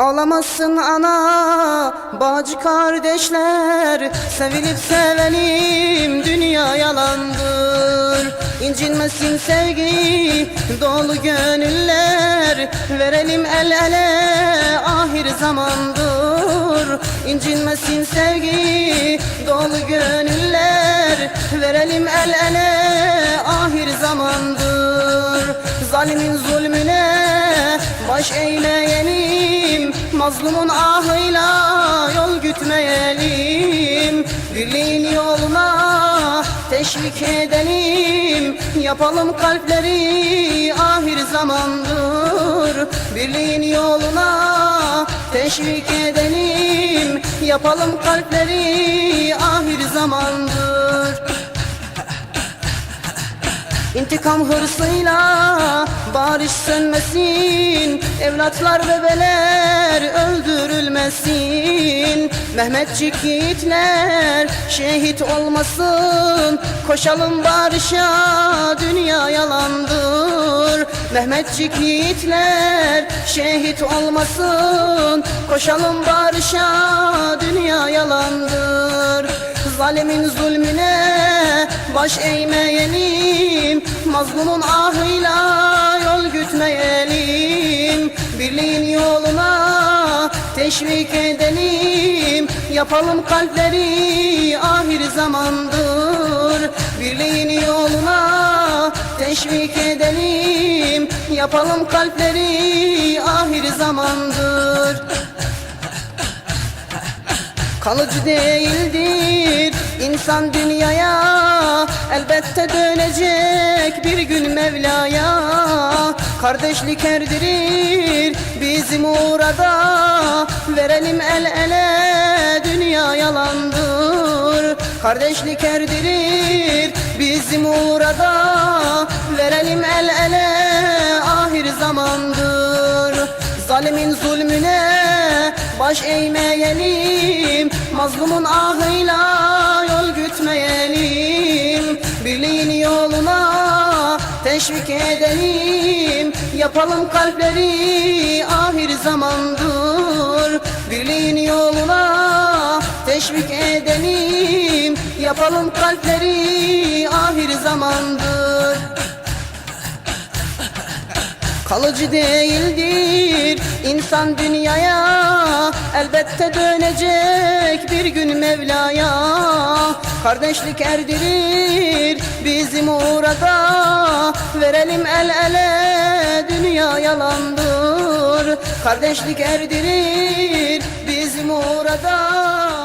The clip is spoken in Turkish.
Ağlamasın ana, bacı kardeşler. Sevilip sevelim, dünya yalandır. İncinmesin sevgi, dolu gönüller. Verelim el ele, ahir zamandır. İncinmesin sevgi, dolu gönüller. Verelim el ele, ahir zamandır. Zalimin zulmüne baş Mazlumun ahıyla yol gütmeyelim. Birliğin yoluna teşvik edelim. Yapalım kalpleri ahir zamandır. Birliğin yoluna teşvik edelim. Yapalım kalpleri ahir zamandır İntikam hırsıyla barış sönmesin Evlatlar bebeler öldürülmesin. Mehmetçik yiğitler şehit olmasın Koşalım barışa dünya yalandır. Mehmetçik yiğitler şehit olmasın Koşalım barışa dünya yalandır. Zalimin zulmüne baş eğmeyelim Mazlumun ahıyla yol gütmeyelim Birliğin yoluna teşvik edelim Yapalım kalpleri ahir zamandır. Birliğin yoluna teşvik edelim Yapalım kalpleri ahir zamandır Kalıcı değildir insan dünyaya. Elbette dönecek bir gün Mevla'ya. Kardeşlik erdirir bizim uğrada. Verelim el ele dünya yalandır. Kardeşlik erdirir bizim uğrada. Verelim el ele ahir zamandır. Zalimin zulmüne baş eğmeyelim Mazlumun ahıyla yol gütmeyelim. Birliğin yoluna teşvik edelim. Yapalım kalpleri ahir zamandır. Birliğin yoluna teşvik edelim. Yapalım kalpleri ahir zamandır Kalıcı değildir insan dünyaya. Elbette dönecek bir gün Mevla'ya. Kardeşlik erdirir bizim uğrada. Verelim el ele dünya yalandır. Kardeşlik erdirir bizim uğrada